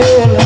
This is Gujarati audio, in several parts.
রে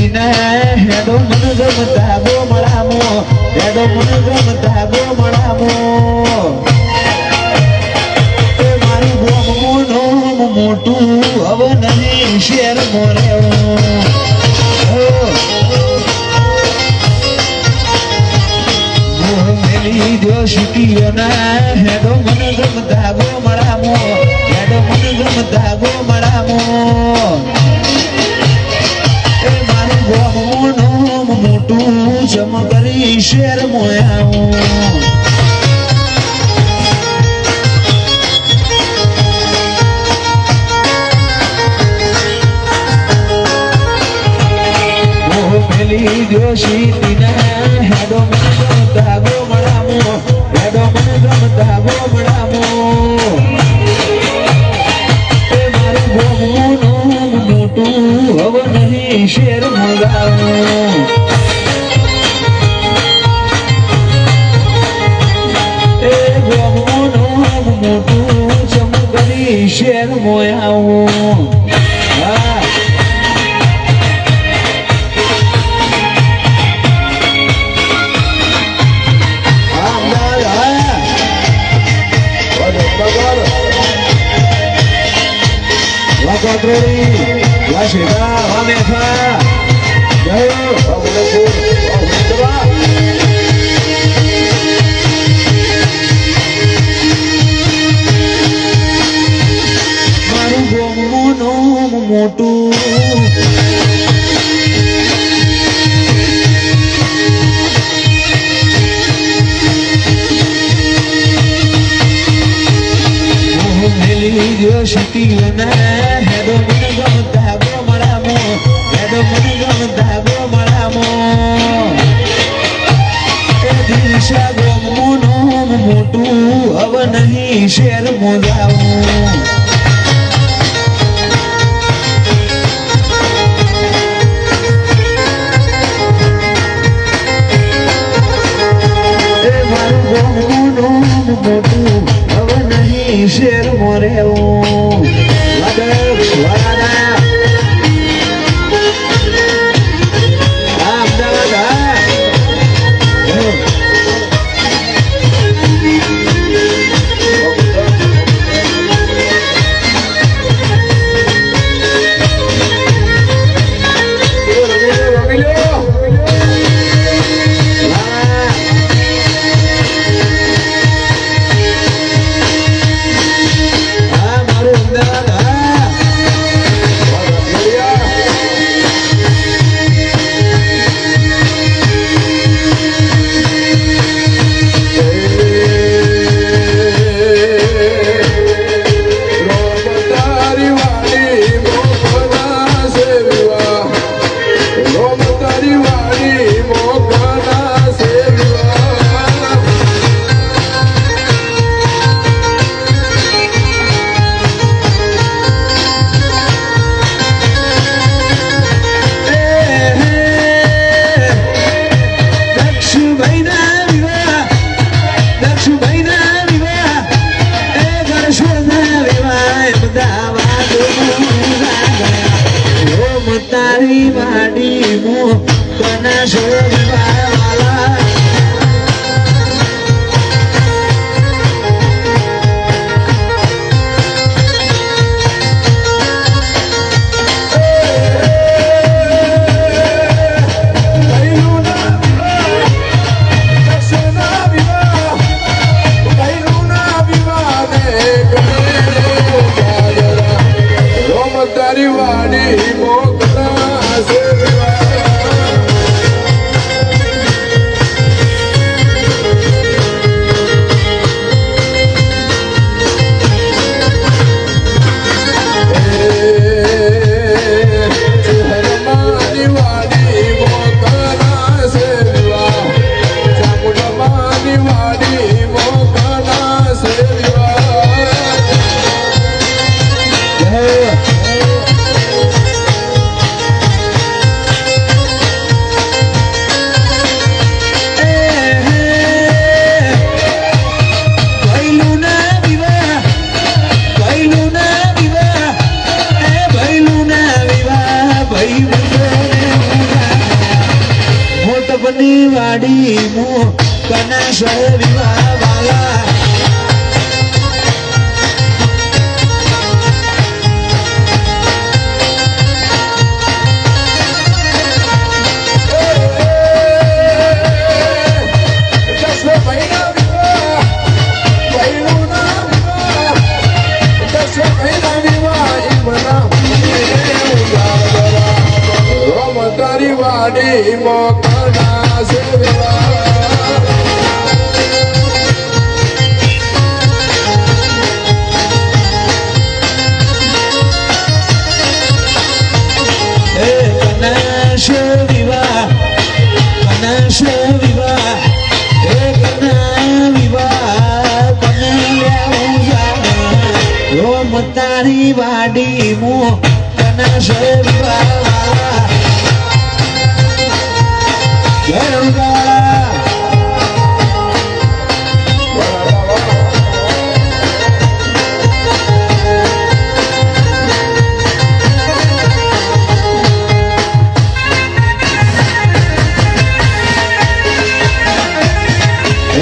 હેડો મન ગમતા ગોમડામો હેડો મન ગમતા ગો મળામો. મારું ગોમનું નામ મોટું હવે નહીં શેર મોરેવું સિટીઓના હેડો મન ગમતા ગોમડામો હેડો મન ગમતા ગોમડામો એ મોટું ચમકરી શેર મોયાવું. જોશી તીના હેડો મન ગમતા ગોમડામો હેડો મન ગમતા ગોમડામો એ મારું મોટું હવે નહીં, શેર મોગાવું. ચમકરી શેર મોયાવું હા. હા અમદાવાદ હા. વાકોત્રોડી વાશેગા વામેખા જય મારું মোটু। সুতি না হেদ মনে গন্ধাব মারামো, হেদ মনে গন্ধাব মোটু अब नहीं शेर मुदाऊ શેર મોરે હું. વાડીમાં તને સેવા ગરમ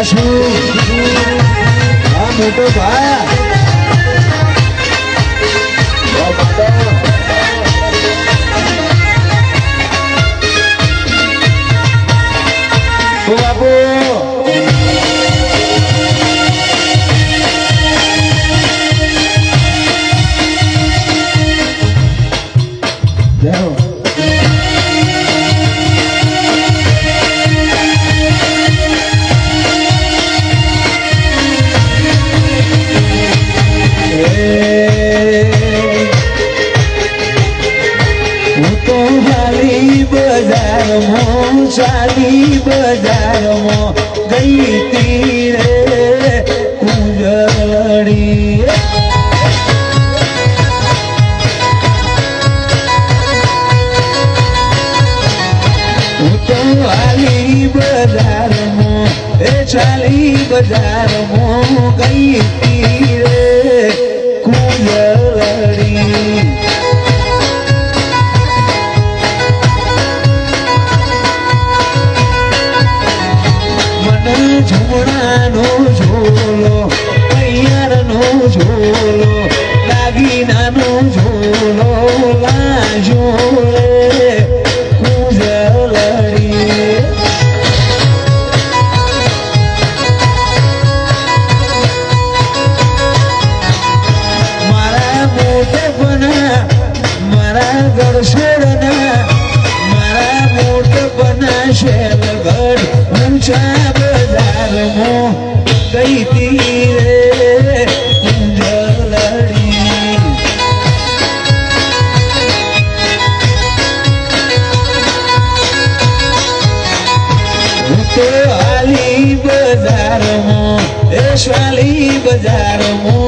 Acho. Ah, muito bem. બજારમાં ચાલી બજારમાં ગઈ તીરે કુંજળી. આલી બજારમાં એ ચાલી બજારમાં ગઈ તીરે કુંજલડી મને ઝુમણાનો ઝોલો તૈયારનો ઝોલો દાગીનાનો ઝોલો લાજો ઊંચા બજારમાં ગઈ તી રે કુંજલડી હું તો બજારમાં એ શાલી બજારમાં.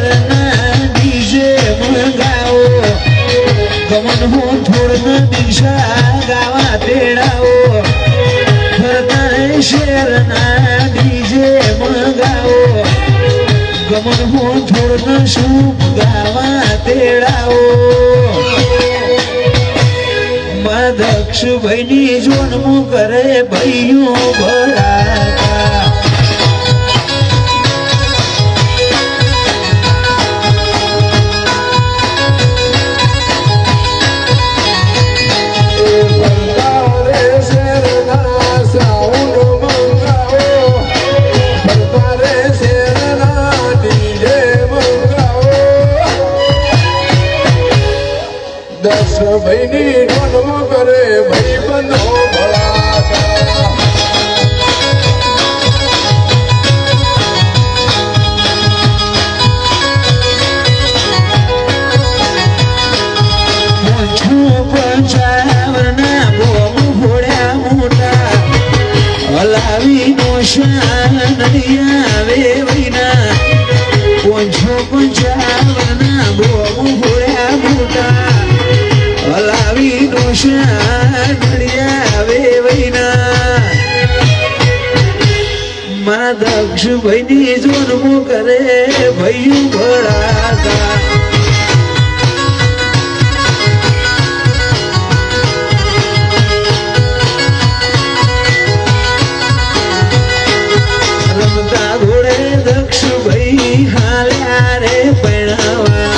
શહેરના ડીજે મંગાવો ગમન હું થોડન દિશા ગાવા તેડાવો ફરતારે શહેરના ડીજે મંગાવો ગમન હું થોડન શું ગાવા તેડાવો માં દક્ષભાઈની જોનમું કરે ભાઈઓ ભડાકા હલાવી નો મા મારા દક્ષભાઈની જોનમો કરે ભૈયું ભળાકા રમતા ઘોડે દક્ષભાઈ હાલ્યા રે પૈણાવા.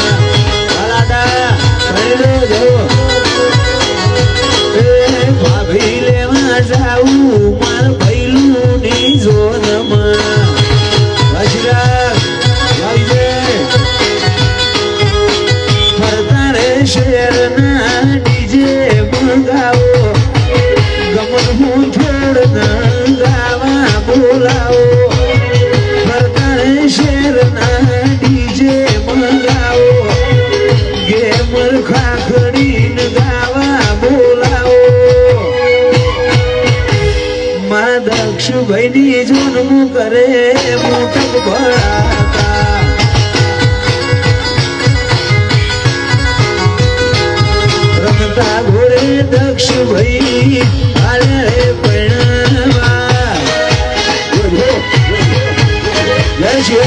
માં દક્ષુભાઈ ની જૂનું કરે મોટક ભણાતા. રમતા ઘોરે દક્ષુભાઈ આલે રે પરણવા જય